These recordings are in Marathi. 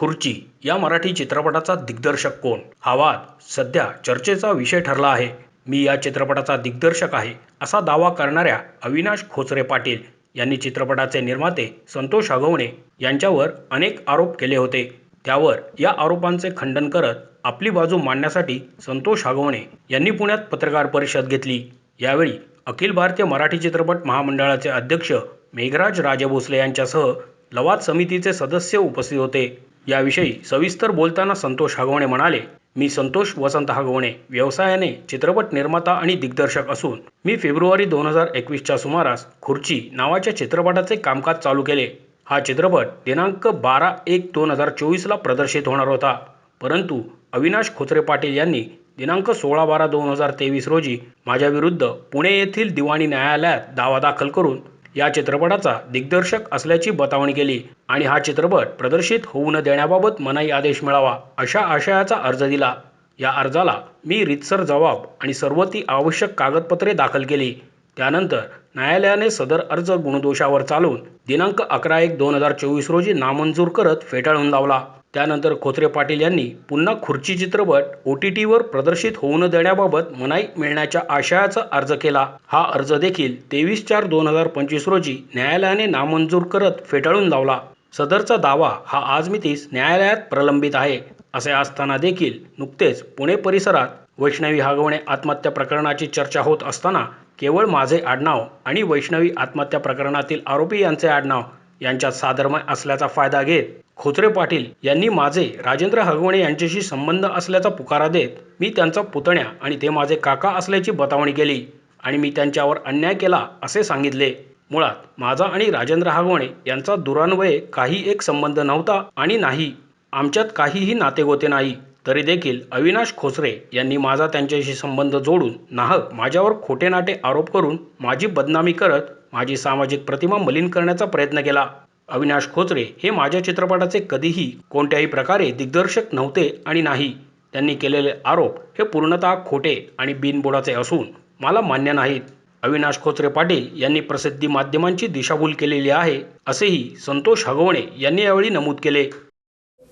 खुर्ची या मराठी चित्रपटाचा दिग्दर्शक कोण? हा वाद सध्या चर्चेचा विषय ठरला आहे. मी या चित्रपटाचा दिग्दर्शक आहे असा दावा करणाऱ्या अविनाश खोचरे पाटील यांनी चित्रपटाचे निर्माते संतोष हगवणे यांच्यावर अनेक आरोप केले होते. त्यावर या आरोपांचे खंडन करत आपली बाजू मांडण्यासाठी संतोष हगवणे यांनी पुण्यात पत्रकार परिषद घेतली. यावेळी अखिल भारतीय मराठी चित्रपट महामंडळाचे अध्यक्ष मेघराज राजभोसले यांच्यासह लवाद समितीचे सदस्य उपस्थित होते. याविषयी सविस्तर बोलताना संतोष हगवणे म्हणाले मी संतोष वसंत हगवणे व्यवसायाने चित्रपट निर्माता आणि दिग्दर्शक असून मी फेब्रुवारी दोन हजार एकवीसच्या सुमारास खुर्ची नावाच्या चित्रपटाचे कामकाज चालू केले. हा चित्रपट दिनांक बारा एक दोन हजार चोवीसला प्रदर्शित होणार होता. परंतु अविनाश खोचरे पाटील यांनी दिनांक सोळा बारा दोन हजार तेवीस रोजी माझ्याविरुद्ध पुणे येथील दिवाणी न्यायालयात दावा दाखल करून या चित्रपटाचा दिग्दर्शक असल्याची बतावणी केली आणि हा चित्रपट प्रदर्शित होऊ न देण्याबाबत मनाई आदेश मिळावा अशा आशयाचा अर्ज दिला. या अर्जाला मी रितसर जबाब आणि सर्व ती आवश्यक कागदपत्रे दाखल केली. त्यानंतर न्यायालयाने सदर अर्ज गुणदोषावर चालून दिनांक अकरा एक दोन हजार चोवीस रोजी नामंजूर करत फेटाळून लावला. त्यानंतर खोत्रे पाटील यांनी पुन्हा खुर्ची चित्रपट ओ टी टीवर प्रदर्शित होऊ न देण्याबाबत मनाई मिळण्याच्या आशयाचा अर्ज केला. हा अर्ज देखील तेवीस चार दोन हजार पंचवीस रोजी न्यायालयाने नामंजूर करत फेटाळून लावला. सदरचा दावा हा आज मितीस न्यायालयात प्रलंबित आहे असे असताना देखील नुकतेच पुणे परिसरात वैष्णवी हागवणे आत्महत्या प्रकरणाची चर्चा होत असताना केवळ माझे आडनाव आणि वैष्णवी आत्महत्या प्रकरणातील आरोपी यांचे आडनाव यांच्यात साधर्म्य असल्याचा फायदा घेत खोचरे पाटील यांनी माझे राजेंद्र हगवणे यांच्याशी संबंध असल्याचा पुकारा देत मी त्यांचा पुतण्या आणि ते माझे काका असल्याची बतावणी केली आणि मी त्यांच्यावर अन्याय केला असे सांगितले. मुळात माझा आणि राजेंद्र हागवणे यांचा दुरान्वये काही एक संबंध नव्हता आणि नाही. आमच्यात काहीही नातेगोते नाही. तरी देखील अविनाश खोचरे यांनी माझा त्यांच्याशी संबंध जोडून नाहक माझ्यावर खोटे नाटे आरोप करून माझी बदनामी करत माझी सामाजिक प्रतिमा मलिन करण्याचा प्रयत्न केला. अविनाश खोचरे हे माझ्या चित्रपटाचे कधीही कोणत्याही प्रकारे दिग्दर्शक नव्हते आणि नाही. त्यांनी केलेले आरोप हे पूर्णतः खोटे आणि बिनबुडाचे असून मला मान्य नाहीत. अविनाश खोचरे पाटील यांनी प्रसिद्धी माध्यमांची दिशाभूल केलेली आहे असेही संतोष हगवणे यांनी यावेळी नमूद केले.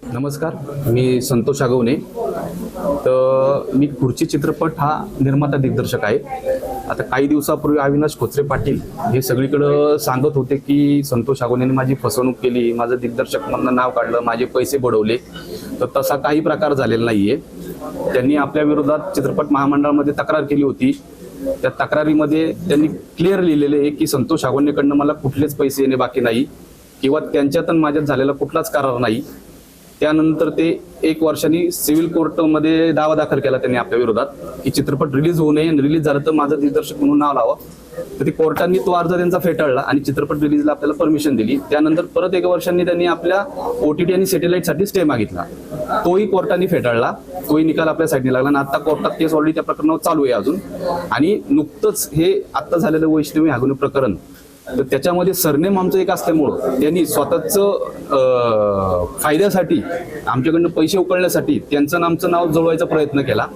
नमस्कार मी संतोष आगवणे तर मी खुर्ची चित्रपट हा निर्माता दिग्दर्शक आहे. आता काही दिवसापूर्वी अविनाश खोचरे पाटील हे सगळीकडं सांगत होते की संतोष आगोनेने माझी फसवणूक केली माझं दिग्दर्शक म्हणून नाव काढलं माझे पैसे बुडवले. तर तसा काही प्रकार झालेला नाहीये. त्यांनी आपल्या विरोधात चित्रपट महामंडळामध्ये तक्रार केली होती. त्या तक्रारीमध्ये त्यांनी क्लिअर लिहिलेले आहे की संतोष आगोनेकडनं मला कुठलेच पैसे येणे बाकी नाही किंवा त्यांच्यात माझ्यात झालेला कुठलाच करार नाही. त्यानंतर ते एक वर्षांनी सिव्हिल कोर्टमध्ये दावा दाखल केला त्यांनी आपल्या विरोधात की चित्रपट रिलीज होऊ नये रिलीज झालं तर माझं दिग्दर्शक म्हणून नाव लावा. तर ते कोर्टांनी तो अर्ज त्यांचा फेटाळला आणि चित्रपट रिलीजला आपल्याला परमिशन दिली. त्यानंतर परत एका वर्षांनी त्यांनी आपल्या ओटीटी आणि सॅटेलाईटसाठी स्टे मागितला. तोही कोर्टाने फेटाळला. तोही निकाल आपल्या साईडने लागला आणि आता कोर्टात केस ऑलरेडी त्या प्रकरणावर चालू आहे अजून. आणि नुकतंच हे आत्ता झालेलं वैष्णवी हागुने प्रकरण तर त्याच्यामध्ये सरनेम आमचं एक असल्यामुळं त्यांनी स्वतःच फायद्यासाठी आमच्याकडनं पैसे उकळण्यासाठी त्यांचं आमचं नाव जुळवायचा प्रयत्न केला.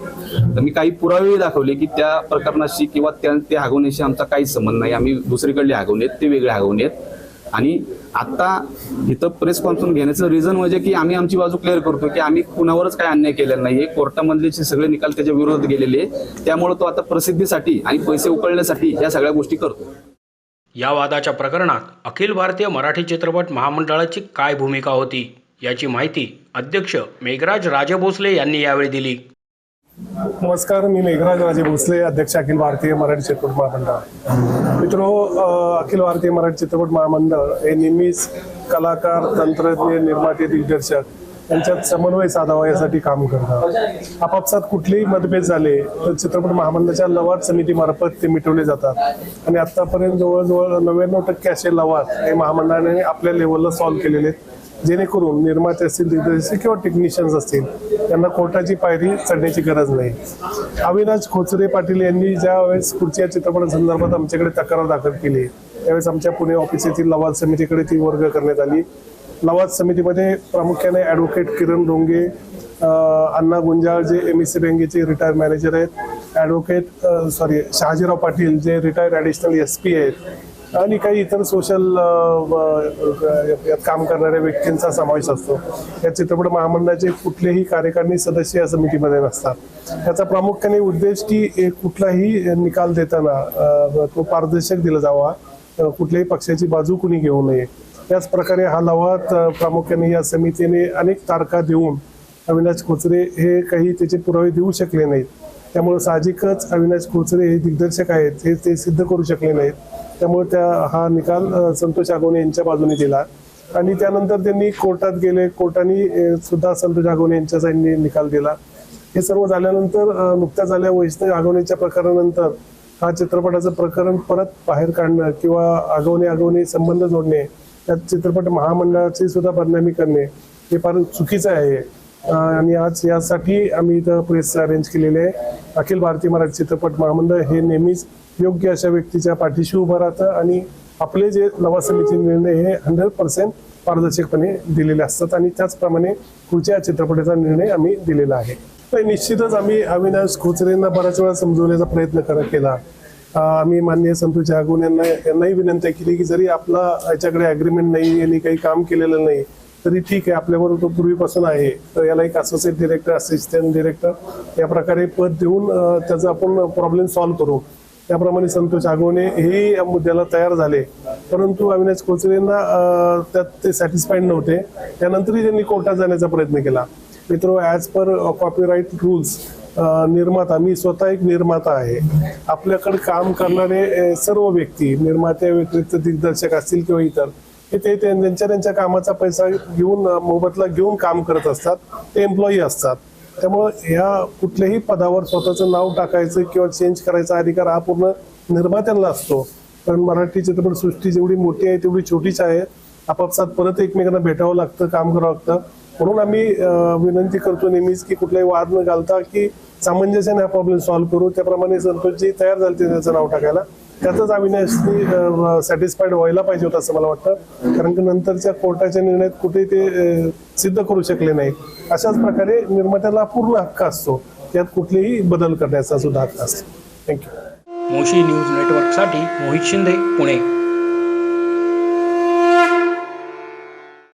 तर मी काही पुरावे दाखवले की त्या प्रकरणाशी किंवा त्या त्या हागवण्याशी आमचा काहीच संबंध नाही. आम्ही दुसरीकडले हागवणे आहेत ते वेगळे हागवणे आहेत आणि आता इथं प्रेस कॉन्फरन्स घेण्याचं रिझन म्हणजे की आम्ही आमची बाजू क्लिअर करतो की आम्ही कुणावरच काय अन्याय केलेला नाही कोर्टामधले जे सगळे निकाल त्याच्या विरोधात गेलेले त्यामुळे तो आता प्रसिद्धीसाठी आणि पैसे उकळण्यासाठी या सगळ्या गोष्टी करतो या वादाच्या प्रकरणात अखिल भारतीय मराठी चित्रपट महामंडळाची काय भूमिका होती याची माहिती अध्यक्ष मेघराज राजभोसले यांनी यावेळी दिली. नमस्कार मी मेघराज राजे भोसले अध्यक्ष अखिल भारतीय मराठी चित्रपट महामंडळ. मित्रो अखिल भारतीय मराठी चित्रपट महामंडळ हे नेहमीच कलाकार तंत्रज्ञ निर्माते दिग्दर्शक त्यांच्यात समन्वय साधावा यासाठी काम करतात. आपापसात कुठलेही मतभेद झाले तर चित्रपट महामंडळाच्या लवाद समितीमार्फत ते मिटवले जातात. आणि आतापर्यंत जवळजवळ नव्याण्णव टक्के असे लवाद हे महामंडळाने आपल्या लेवलला सॉल्व्ह केलेले आहेत. जेणेकरून निर्माते असतील दिग्दर्शक किंवा टेक्निशियन्स असतील त्यांना कोर्टाची पायरी चढण्याची गरज नाही. अविनाश खोचरे पाटील यांनी ज्या वेळेस पुढच्या चित्रपटासंदर्भात आमच्याकडे तक्रार दाखल केली त्यावेळेस आमच्या पुणे ऑफिस येथील लवाद समितीकडे ती वर्ग करण्यात आली. लवाद समितीमध्ये प्रामुख्याने ॲडव्होकेट किरण डोंगे अण्णा गुंजाळ जे एम एस सी बँकेचे रिटायर्ड मॅनेजर आहेत ॲडव्होकेट सॉरी शहाजीराव पाटील जे रिटायर्ड ॲडिशनल एस पी आहेत आणि काही इतर सोशल यात काम करणाऱ्या व्यक्तींचा समावेश असतो. या चित्रपट महामंडळाचे कुठलेही कार्यकारिणी सदस्य या समितीमध्ये नसतात. याचा प्रामुख्याने उद्देश की एक कुठलाही निकाल देताना तो पारदर्शक दिला जावा कुठल्याही पक्षाची बाजू कुणी घेऊ नये. त्याच प्रकारे हा लवाद प्रामुख्याने या समितीने अनेक तारखा देऊन अविनाश खोचरे हे काही त्याचे पुरावे देऊ शकले नाहीत. त्यामुळे साहजिकच अविनाश खोचरे हे दिग्दर्शक आहेत हे ते सिद्ध करू शकले नाहीत. त्यामुळे त्या हा निकाल संतोष आगवणे यांच्या बाजूने दिला. आणि त्यानंतर त्यांनी कोर्टात गेले कोर्टाने सुद्धा संतोष आगवणे यांच्या साईडने निकाल दिला. हे सर्व झाल्यानंतर नुकत्याच झाल्या वैष्णव आगवणेच्या प्रकरणानंतर हा चित्रपटाचं प्रकरण परत बाहेर काढणं किंवा आगवणे आगवणे संबंध जोडणे त्या चित्रपट महामंडळाची सुद्धा बदनामी करणे हे फार चुकीचं आहे. आणि आज यासाठी आम्ही इथं प्रेस अरेंज केलेले आहे. अखिल भारतीय मराठी चित्रपट महामंडळ हे नेहमीच योग्य अशा व्यक्तीच्या पाठीशी उभं राहतं आणि आपले जे लवा समिती निर्णय हे हंड्रेड पर्सेंट पारदर्शकपणे दिलेले असतात आणि त्याचप्रमाणे पुढच्या चित्रपटाचा निर्णय आम्ही दिलेला आहे. तर निश्चितच आम्ही अविनाश खोचरेंना बऱ्याच वेळा समजवण्याचा प्रयत्न करत केला. आम्ही माननीय संतोष जागून यांना यांनाही विनंती केली की जरी आपला याच्याकडे अग्रीमेंट नाही यांनी काही काम केलेलं नाही तरी ठीक आहे आपल्याबरोबर तो पूर्वीपासून आहे. तर याला एक असोसिएट डिरेक्टर असिस्टंट डिरेक्टर या प्रकारे पद देऊन त्याचा आपण प्रॉब्लेम सॉल्व्ह करू. त्याप्रमाणे संतोष आगवणे हेही या मुद्द्याला तयार झाले. परंतु अविनाश कोचरेंना त्यात ते सॅटिस्फाईड नव्हते. त्यानंतरही त्यांनी कोर्टात जाण्याचा प्रयत्न केला. मित्र ॲज पर कॉपीराईट रूल्स निर्माता मी स्वतः एक निर्माता आहे. आपल्याकडे काम करणारे सर्व व्यक्ती निर्मात्या व्यतिरिक्त दिग्दर्शक असतील किंवा इतर हे ते त्यांच्या त्यांच्या कामाचा पैसा घेऊन मोबदला घेऊन काम करत असतात. ते एम्प्लॉई असतात. त्यामुळं ह्या कुठल्याही पदावर स्वतःचं नाव टाकायचं किंवा चेंज करायचा अधिकार हा पूर्ण निर्मात्यांना असतो. कारण मराठी चित्रपट सृष्टी जेवढी मोठी आहे तेवढी छोटीच आहे. आपापसात परत एकमेकांना भेटावं लागतं काम करावं लागतं. म्हणून आम्ही विनंती करतो नेहमीच की कुठलाही वाद न घालता की सामंजस्याने हा प्रॉब्लेम सॉल्व्ह करू. त्याप्रमाणे संतोषजी तयार झाले त्याचं नाव टाकायला. त्यातच अविनाशनी सॅटिस्फाईड व्हायला पाहिजे होतं असं मला वाटतं. कारण की नंतरच्या कोर्टाच्या निर्णयात कुठे ते सिद्ध करू शकले नाही अशाच प्रकारे निर्मात्याला पूर्ण हक्क असतो. त्यात कुठलेही बदल करण्याचा सुद्धा हक्क असतो थँक्यू मोशी न्यूज नेटवर्कसाठी मोहित शिंदे पुणे.